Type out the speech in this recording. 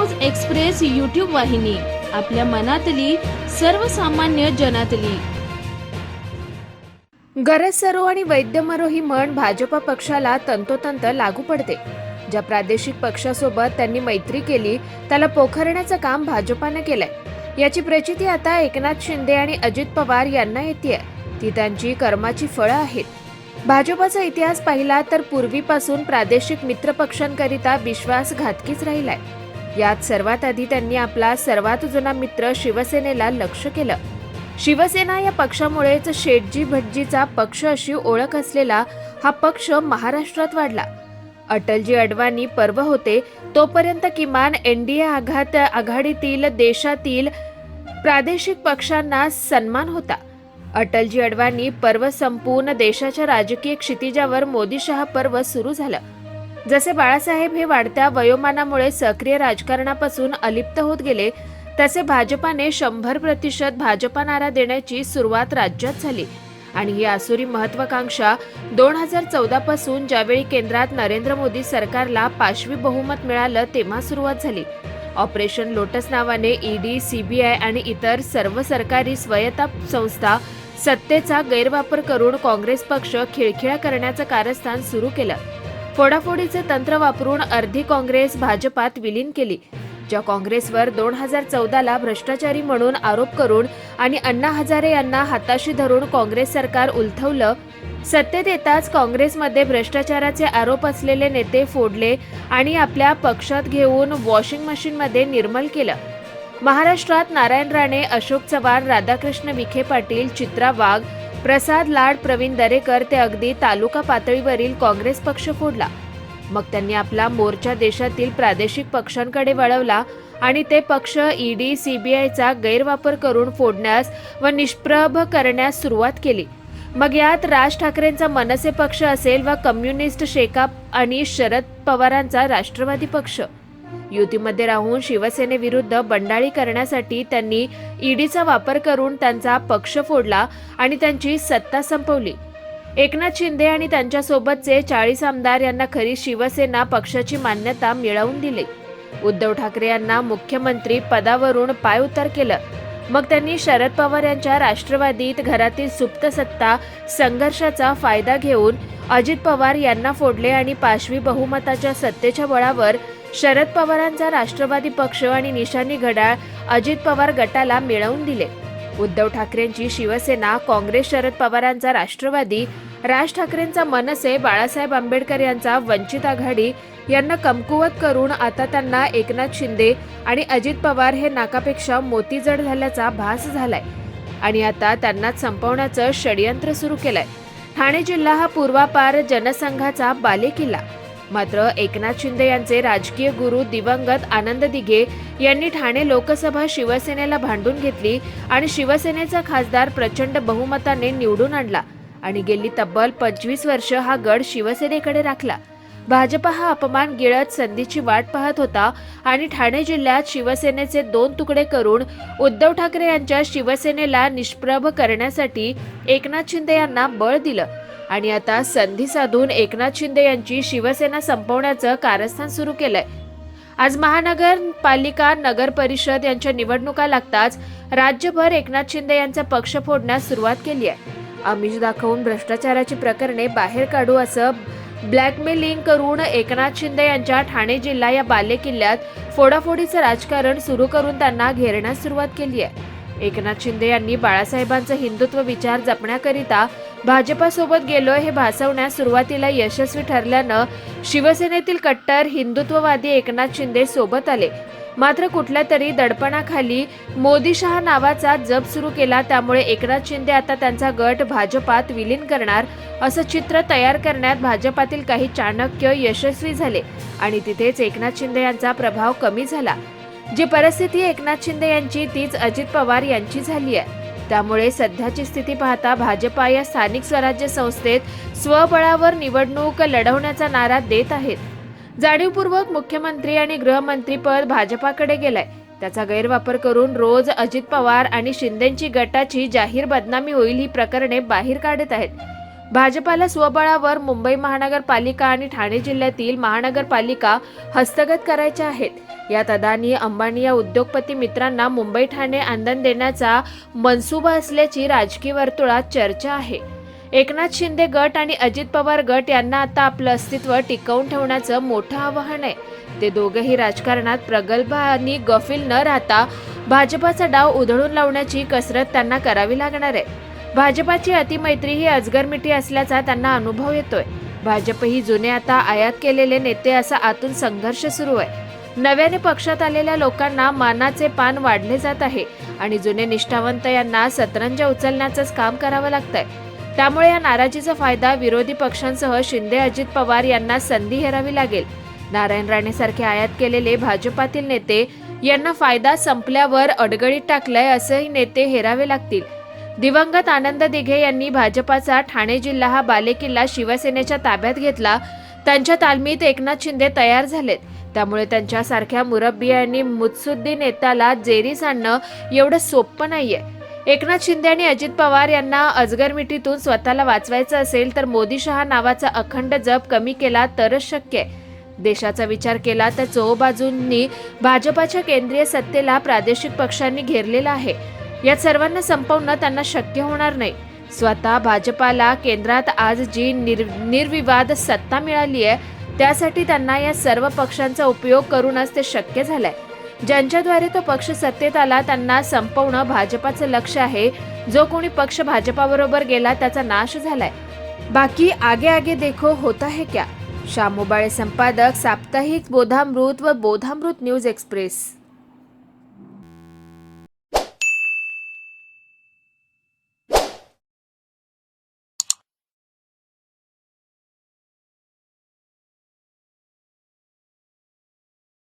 News express YouTube वाहिनी आपल्या मनातली सर्वसामान्य जनातली. गरज सरो आणि वैद्यमरो ही म्हण भाजपा पक्षाला तंतोतंत लागू पडते. ज्या प्रादेशिक पक्षासोबत त्यांनी मैत्री केली त्याला पोखरण्याचं काम भाजपानं केलंय. याची प्रचिती आता एकनाथ शिंदे आणि अजित पवार यांना येते ती त्यांची कर्माची फळं आहेत. भाजपाचा इतिहास पाहिला तर पूर्वीपासून प्रादेशिक मित्रपक्षांकरिता विश्वासघातकीच राहिलाय. यात सर्वात आधी त्यांनी आपला सर्वात जुना मित्र शिवसेनेला लक्ष केलं. शिवसेना या पक्षामुळेच शेटजी भटजीचा पक्ष अशी ओळख असलेला हा पक्ष महाराष्ट्रात वाढला. अटलजी अडवाणी पर्व होते तोपर्यंत किमान एनडीए आघात आघाडीतील देशातील प्रादेशिक पक्षांना सन्मान होता. अटलजी अडवाणी पर्व संपून देशाच्या राजकीय क्षितिजावर मोदी शहा पर्व सुरू झालं. जसे बाळासाहेब हे वाढत्या वयोमानामुळे सक्रिय राजकारणापासून अलिप्त होत गेले तसे भाजपाने शंभर प्रतिशत भाजपा नारा देण्याची सुरुवात राज्यात झाली. आणि ही आसुरी महत्वाकांक्षा दोन हजार चौदा पासून ज्यावेळी केंद्रात नरेंद्र मोदी सरकारला पाशवी बहुमत मिळालं तेव्हा सुरुवात झाली. ऑपरेशन लोटस नावाने ईडी सीबीआय आणि इतर सर्व सरकारी स्वायत्ता संस्था सत्तेचा गैरवापर करून काँग्रेस पक्ष खिळखिळा करण्याचं कारस्थान सुरू केलं. फोडाफोडीचे तंत्र वापरून अर्धी काँग्रेस भाजपात विलीन केली ज्या काँग्रेसवर दोन हजार चौदाला भ्रष्टाचारी म्हणून आरोप करून आणि अण्णा हजारे यांना हाताशी धरून काँग्रेस सरकार उलथवलं सत्तेत येताच काँग्रेसमध्ये भ्रष्टाचाराचे आरोप असलेले नेते फोडले आणि आपल्या पक्षात घेऊन वॉशिंग मशीनमध्ये निर्मल केलं. महाराष्ट्रात नारायण राणे अशोक चव्हाण राधाकृष्ण विखे पाटील चित्रा वाघ प्रसाद लाड प्रवीण दरेकर ते अगदी तालुका पातळीवरील काँग्रेस पक्ष फोडला. मग त्यांनी आपला मोर्चा देशातील प्रादेशिक पक्षांकडे वळवला आणि ते पक्ष ईडी सीबीआयचा गैरवापर करून फोडण्यास व निष्प्रभ करण्यास सुरुवात केली. मग यात राज ठाकरेंचा मनसे पक्ष असेल व कम्युनिस्ट शेकाप आणि शरद पवारांचा राष्ट्रवादी पक्ष. युतीमध्ये राहून शिवसेनेविरुद्ध बंडाळी करण्यासाठी त्यांनी ईडीचा वापर करून त्यांचा पक्ष फोडला आणि त्यांची सत्ता संपवली. एकनाथ शिंदे आणि त्यांच्यासोबतचे चाळीस आमदार यांना खरी शिवसेना पक्षाची मान्यता मिळवून दिली. उद्धव ठाकरे यांना मुख्यमंत्री पदावरून पायउतार केलं. मग त्यांनी शरद पवार यांच्या राष्ट्रवादीत घरातील सुप्त सत्ता संघर्षाचा फायदा घेऊन अजित पवार यांना फोडले आणि पाशवी बहुमताच्या सत्तेच्या बळावर शरद पवारांचा राष्ट्रवादी पक्ष आणि निशाणी घड्याळ अजित पवार गटाला मिळवून दिले. उद्धव ठाकरेंची शिवसेना काँग्रेस शरद पवारांचा राष्ट्रवादी राज ठाकरेंचा मनसे बाळासाहेब आंबेडकर यांचा वंचित आघाडी यांना कमकुवत करून आता त्यांना एकनाथ शिंदे आणि अजित पवार हे नाकापेक्षा मोती जड झाल्याचा भास झालाय. आणि आता त्यांनाच संपवण्याचं षडयंत्र सुरू केलंय. ठाणे जिल्हा हा पूर्वापार जनसंघाचा बालेकिल्ला. मात्र एकनाथ शिंदे यांचे राजकीय गुरु दिवंगत आनंद दिघे यांनी ठाणे लोकसभा शिवसेनेला भांडून घेतली आणि शिवसेनेचा खासदार प्रचंड बहुमताने निवडून आणला आणि गेली तब्बल पंचवीस वर्ष हा गड शिवसेनेकडे राखला. भाजपा हा अपमान गिळत संधीची वाट पाहत होता आणि ठाणे जिल्ह्यात शिवसेनेचे दोन तुकडे करून उद्धव ठाकरे यांच्या शिवसेनेला निष्प्रभ करण्यासाठी एकनाथ शिंदे यांना बळ दिलं. आणि आता संधी साधून एकनाथ शिंदे यांची शिवसेना संपवण्याचं कारस्थान सुरू केलंय. आज महानगरपालिका नगर परिषद यांच्या निवडणुका लागताच राज्यभर एकनाथ शिंदे यांचा पक्ष फोडण्यास सुरुवात केली आहे. आमिष दाखवून भ्रष्टाचाराची प्रकरणे बाहेर काढू असं ब्लॅकमेलिंग करून एकनाथ शिंदे यांच्या ठाणे जिल्हा या बालेकिल्ल्यात फोडाफोडीचं राजकारण सुरू करून त्यांना घेरण्यास सुरुवात केली आहे. एकनाथ शिंदे यांनी बाळासाहेबांचं हिंदुत्व विचार जपण्याकरिता भाजपासोबत गेलोय हे भासवण्यास सुरुवातीला यशस्वी ठरल्यानं शिवसेनेतील कट्टर हिंदुत्ववादी एकनाथ शिंदे सोबत आले. मात्र कुठल्या तरी दडपणाखाली मोदी शहा नावाचा जप सुरू केला त्यामुळे एकनाथ शिंदे आता त्यांचा गट भाजपात विलीन करणार असं चित्र तयार करण्यात भाजपातील काही चाणक्य यशस्वी झाले आणि तिथेच एकनाथ शिंदे यांचा प्रभाव कमी झाला. जी परिस्थिती एकनाथ शिंदे यांची तीच अजित पवार यांची झाली आहे. त्यामुळे सध्याची स्थिती पाहता भाजपा या स्थानिक स्वराज्य संस्थेत स्वबळावर निवडणूक लढवण्याचा नारा देत आहेत. जाणीवपूर्वक मुख्यमंत्री आणि गृहमंत्रीपद भाजपाकडे गेलंय. त्याचा गैरवापर करून रोज अजित पवार आणि शिंदेची गटाची जाहीर बदनामी होईल ही प्रकरणे बाहेर काढत आहेत. भाजपाला स्वबळावर मुंबई महानगरपालिका आणि ठाणे जिल्ह्यातील महानगरपालिका हस्तगत करायच्या आहेत. यात अदानी अंबानी या उद्योगपती मित्रांना मुंबई ठाणे आंदण देण्याचा मनसुबा असल्याची राजकीय वर्तुळात चर्चा आहे. एकनाथ शिंदे गट आणि अजित पवार गट यांना आता आपलं अस्तित्व टिकवून ठेवण्याचं मोठं आव्हान आहे. ते दोघंही राजकारणात प्रगल्भ आणि गफील न राहता भाजपाचा डाव उधळून लावण्याची कसरत त्यांना करावी लागणार आहे. भाजपाची अतिमैत्री ही अजगरमिठी असल्याचा त्यांना अनुभव येतोय. भाजप ही जुने आता आयात केलेले नेते असा आतून संघर्ष सुरू आहे. नव्याने पक्षात आलेल्या लोकांना मानाचे पान वाढले जात आहे आणि जुने निष्ठावंत यांना सतरंज उचलण्याचंच काम करावं लागतंय. त्यामुळे या नाराजीचा फायदा विरोधी पक्षांसह शिंदे अजित पवार यांना संधी हेरावी लागेल. नारायण राणे सारखे आयात केलेले भाजपातील नेते यांना फायदा संपल्यावर अडगळीत टाकलाय असंही नेते हेरावे लागतील. दिवंगत आनंद दिघे यांनी भाजपाचा ठाणे जिल्हा हा बालेकिल्ला शिवसेनेच्या ताब्यात घेतला. त्यांच्या तालमीत एकनाथ शिंदे तयार झालेत. त्यामुळे त्यांच्यासारख्या मुरब्बी मुत्सुद्दीन मुत्सुद्दी नेत्याला जेरीस आणणं एवढं सोपं नाहीये. एकनाथ शिंदे आणि अजित पवार यांना अजगरमिठीतून स्वतःला वाचवायचं असेल तर मोदी शहा नावाचा अखंड जप कमी केला तरच शक्य आहे. देशाचा विचार केला तर चोबाजूंनी भाजपाच्या केंद्रीय सत्तेला प्रादेशिक पक्षांनी घेरलेला आहे. यात सर्वांना संपवणं त्यांना शक्य होणार नाही. स्वतः भाजपाला केंद्रात आज जी निर निर्विवाद सत्ता मिळाली आहे त्यासाठी त्यांना या सर्व पक्षांचा उपयोग करूनच ते शक्य झालंय. ज्यांच्याद्वारे तो पक्ष सत्तेत आला त्यांना संपवणं भाजपाचं लक्ष आहे. जो कोणी पक्ष भाजपाबरोबर गेला त्याचा नाश झालाय. बाकी आगे आगे देखो होता है क्या? श्यामोबाळे संपादक साप्ताहिक बोधामृत व बोधामृत न्यूज एक्सप्रेस.